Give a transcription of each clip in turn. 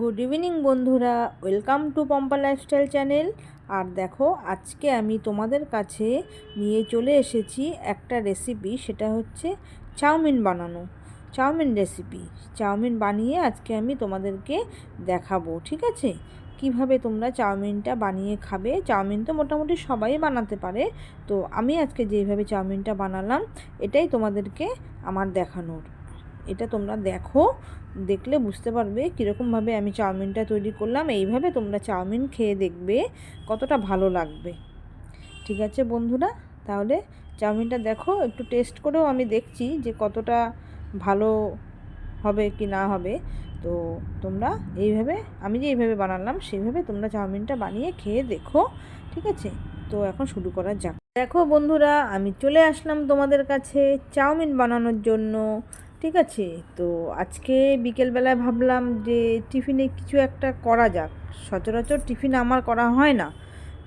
Good evening বন্ধুরা, welcome to Pompa lifestyle channel. আর দেখো, আজকে আমি তোমাদের কাছে নিয়ে চলে এসেছি একটা রেসিপি, সেটা হচ্ছে চাউমিন বানানো। চাউমিন রেসিপি, চাউমিন বানিয়ে আজকে আমি তোমাদেরকে দেখাবো, ঠিক আছে? কীভাবে তোমরা চাউমিনটা বানিয়ে খাবে? চাউমিন তো মোটামুটি সবাই বানাতে পারে। তো আমি আজকে যেইভাবে চাউমিনটা বানালাম, এটাই তোমাদেরকে আমার দেখানোর। এটা তোমরা দেখো, দেখলে বুঝতে পারবে কীরকমভাবে আমি চাউমিনটা তৈরি করলাম। এইভাবে তোমরা চাউমিন খেয়ে দেখবে কতটা ভালো লাগবে। ঠিক আছে বন্ধুরা, তাহলে চাউমিনটা দেখো, একটু টেস্ট করেও আমি দেখছি যে কতটা ভালো হবে কি না হবে। তো তোমরা এইভাবে, আমি যে এইভাবে বানালাম, সেইভাবে তোমরা চাউমিনটা বানিয়ে খেয়ে দেখো। ঠিক আছে? তো এখন শুরু করা যাক। দেখো বন্ধুরা, আমি চলে আসলাম তোমাদের কাছে চাউমিন বানানোর জন্য। ঠিক আছে, তো আজকে বিকেলবেলায় ভাবলাম যে টিফিনে কিছু একটা করা যাক। সচরাচর টিফিন আমার করা হয় না,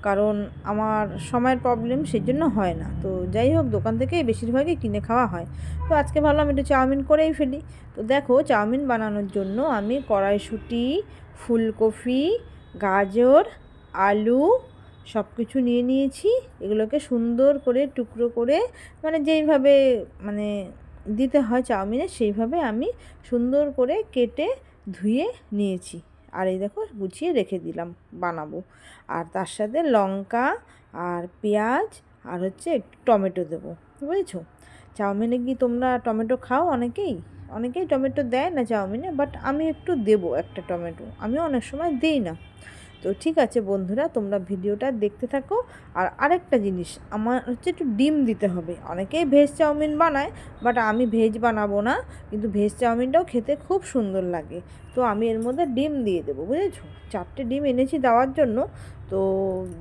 কারণ আমার সময়ের প্রবলেম সেই জন্য হয় না। তো যাই হোক, দোকান থেকেই বেশিরভাগই কিনে খাওয়া হয়। তো আজকে ভাবলাম একটু চাউমিন করেই ফেলি। তো দেখো, চাউমিন বানানোর জন্য আমি কড়াইশুঁটি, ফুলকপি, গাজর, আলু সব কিছু নিয়ে নিয়েছি। এগুলোকে সুন্দর করে টুকরো করে মানে যেইভাবে মানে দিতে হয় চাউমিনে, সেইভাবে আমি সুন্দর করে কেটে ধুয়ে নিয়েছি। আর এই দেখো, গুছিয়ে রেখে দিলাম, বানাবো। আর তার সাথে লঙ্কা আর পেঁয়াজ আর হচ্ছে একটু টমেটো দেবো, বুঝেছ? চাউমিনে কি তোমরা টমেটো খাও অনেকেই? অনেকেই টমেটো দেয় না চাউমিনে, বাট আমি একটু দেবো একটা টমেটো। আমি অনেক সময় দিই না। তো ঠিক আছে বন্ধুরা, তোমরা ভিডিওটা দেখতে থাকো। আর আরেকটা জিনিস, আমার হচ্ছে একটু ডিম দিতে হবে। অনেকেই ভেজ চাউমিন বানায় বাট আমি ভেজ বানাবো না, কিন্তু ভেজ চাউমিনটাও খেতে খুব সুন্দর লাগে। তো আমি এর মধ্যে ডিম দিয়ে দেবো, বুঝেছ? চারটে ডিম এনেছি দেওয়ার জন্য, তো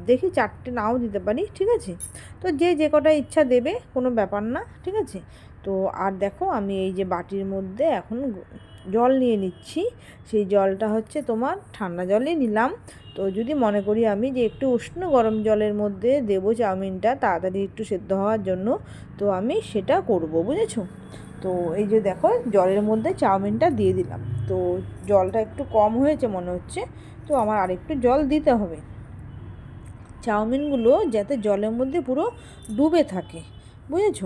দেখি চারটে নাও দিতে পারি, ঠিক আছে? তো যে যে কটা ইচ্ছা দেবে, কোনো ব্যাপার না, ঠিক আছে? তো আর দেখো, আমি এই যে বাটির মধ্যে এখন জল নিয়ে নিচ্ছি। সেই জলটা হচ্ছে তোমার ঠান্ডা জলই নিলাম। তো যদি মনে করি আমি যে একটু উষ্ণ গরম জলের মধ্যে দেবো চাউমিনটা, তাড়াতাড়ি একটু সেদ্ধ হওয়ার জন্য, তো আমি সেটা করব, বুঝেছ? তো এই যে দেখো, জলের মধ্যে চাউমিনটা দিয়ে দিলাম। তো জলটা একটু কম হয়েছে মনে হচ্ছে, তো আমার আরেকটু জল দিতে হবে। চাউমিনগুলো যাতে জলের মধ্যে পুরো ডুবে থাকে, বুঝেছ?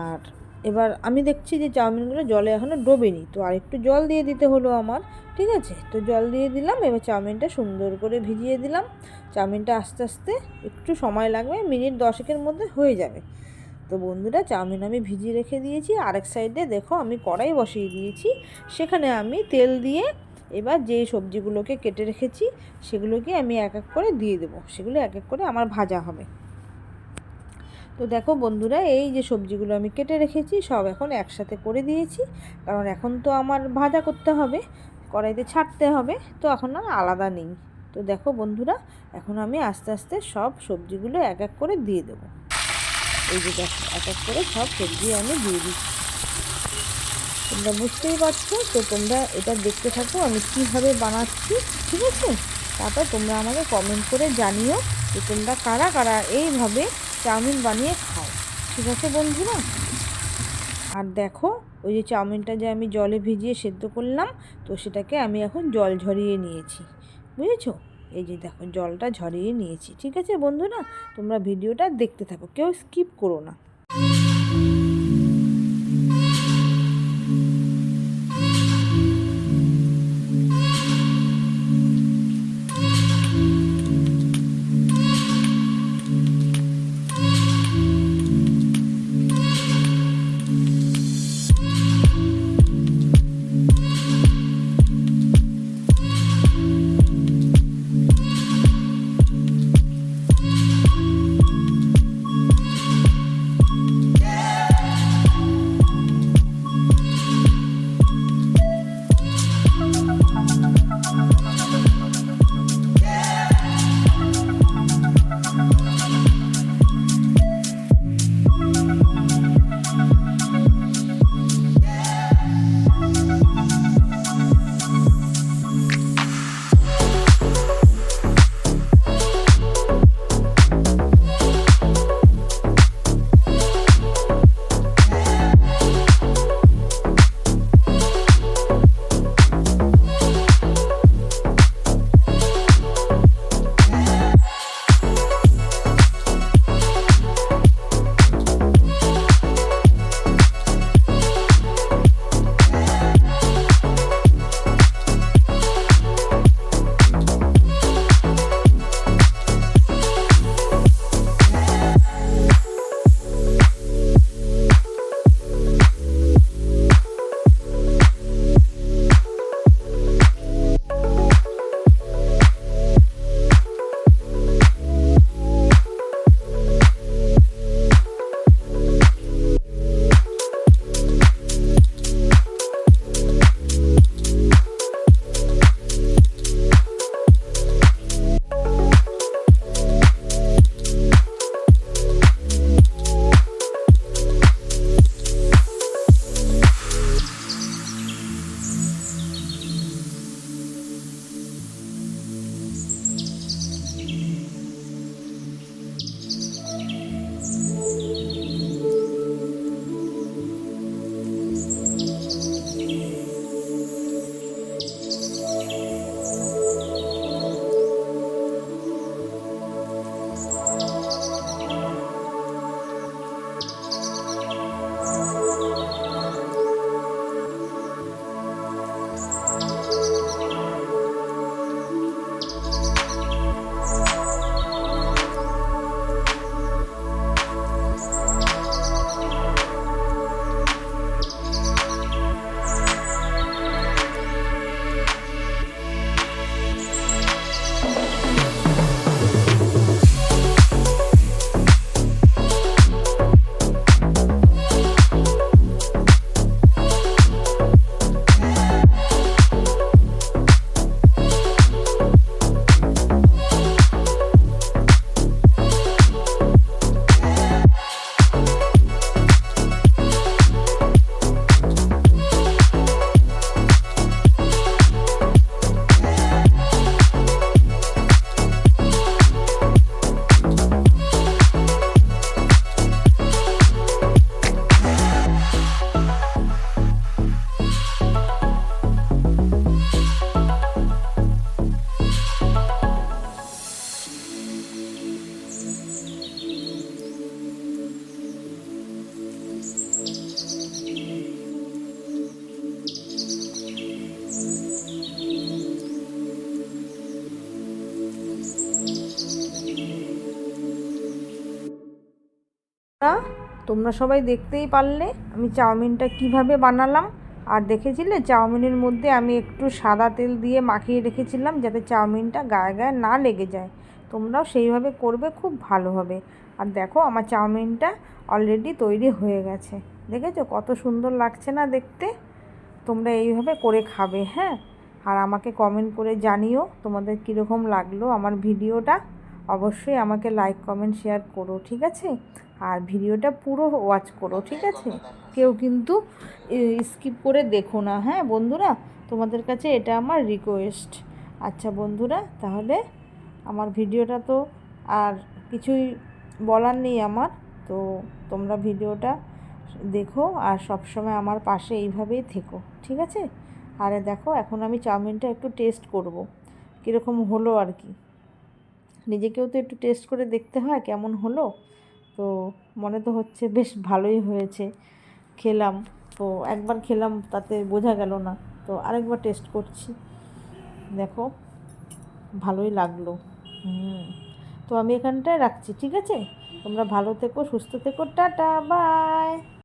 আর এবার আমি দেখছি যে চাউমিনগুলো জলে এখনও ডোবেনি। তো আর একটু জল দিয়ে দিতে হলো আমার, ঠিক আছে? তো জল দিয়ে দিলাম, এবার চাউমিনটা সুন্দর করে ভিজিয়ে দিলাম। চাউমিনটা আস্তে আস্তে একটু সময় লাগবে, মিনিট দশেকের মধ্যে হয়ে যাবে। তো বন্ধুরা, চাউমিন আমি ভিজিয়ে রেখে দিয়েছি। আরেক সাইডে দেখো আমি কড়াই বসিয়ে দিয়েছি। সেখানে আমি তেল দিয়ে এবার যে সবজিগুলোকে কেটে রেখেছি, সেগুলোকে আমি এক এক করে দিয়ে দেবো। সেগুলো এক এক করে আমার ভাজা হবে। তো দেখো বন্ধুরা, এই যে সবজিগুলো আমি কেটে রেখেছি, সব এখন একসাথে করে দিয়েছি। কারণ এখন তো আমার ভাজা করতে হবে, কড়াইতে ছাড়তে হবে, তো এখন আর আলাদা নেই। তো দেখো বন্ধুরা, এখন আমি আস্তে আস্তে সব সবজিগুলো এক এক করে দিয়ে দেবো। এই যে দেখো, এক এক করে সব সবজি আমি দিয়ে দিচ্ছি। তোমরা বুঝতেই পারছ? তো তোমরা এটা দেখতে থাকো, আমি কীভাবে বানাচ্ছি, ঠিক আছে? তারপর তোমরা আমাকে কমেন্ট করে জানিও যে তোমরা কারা কারা এইভাবে চাউমিন বানিয়ে খাও। ঠিক আছে বন্ধুরা? আর দেখো, ওই যে চাউমিনটা যে আমি জলে ভিজিয়ে সেদ্ধ করলাম, তো সেটাকে আমি এখন জল ঝরিয়ে নিয়েছি। বুঝেছ? এই যে দেখো, জলটা ঝরিয়ে নিয়েছি। ঠিক আছে বন্ধুরা? তোমরা ভিডিওটা দেখতে থাকো, কেউ স্কিপ করো না। তোমরা সবাই দেখতেই পারলে আমি চাউমিনটা কীভাবে বানালাম। আর দেখেছিলে চাউমিনের মধ্যে আমি একটু সাদা তেল দিয়ে মাখিয়ে রেখেছিলাম যাতে চাউমিনটা গায়ে গায়ে না লেগে যায়। তোমরাও সেইভাবে করবে, খুব ভালো হবে। আর দেখো আমার চাউমিনটা অলরেডি তৈরি হয়ে গেছে। দেখেছ কত সুন্দর লাগছে না দেখতে? তোমরা এইভাবে করে খাবে হ্যাঁ? আর আমাকে কমেন্ট করে জানিও তোমাদের কীরকম লাগল আমার ভিডিওটা। অবশ্যই আমাকে লাইক কমেন্ট শেয়ার করো ঠিক আছে? আর ভিডিওটা পুরো ওয়াচ করো ঠিক আছে? কেউ কিন্তু স্কিপ করে দেখো না হ্যাঁ বন্ধুরা? তোমাদের কাছে এটা আমার রিকোয়েস্ট আচ্ছা বন্ধুরা তাহলে আমার ভিডিওটা তো আর কিছুই বলার নেই আমার। তো তোমরা ভিডিওটা দেখো আর সবসময় আমার পাশে এইভাবেই থেকো ঠিক আছে? আরে দেখো এখন আমি চাউমিনটা একটু টেস্ট করব। কীরকম হলো আর কি। নিজেকেও তো একটু টেস্ট করে দেখতে হয় কেমন হলো। তো মনে তো হচ্ছে বেশ ভালোই হয়েছে। খেলাম, তো একবার খেলাম তাতে বোঝা গেল না। তো আরেকবার টেস্ট করছি। দেখো, ভালোই লাগল। হুম, তো আমি এখানটায় রাখছি, ঠিক আছে? তোমরা ভালো থেকো, সুস্থ থেকো, টাটা বাই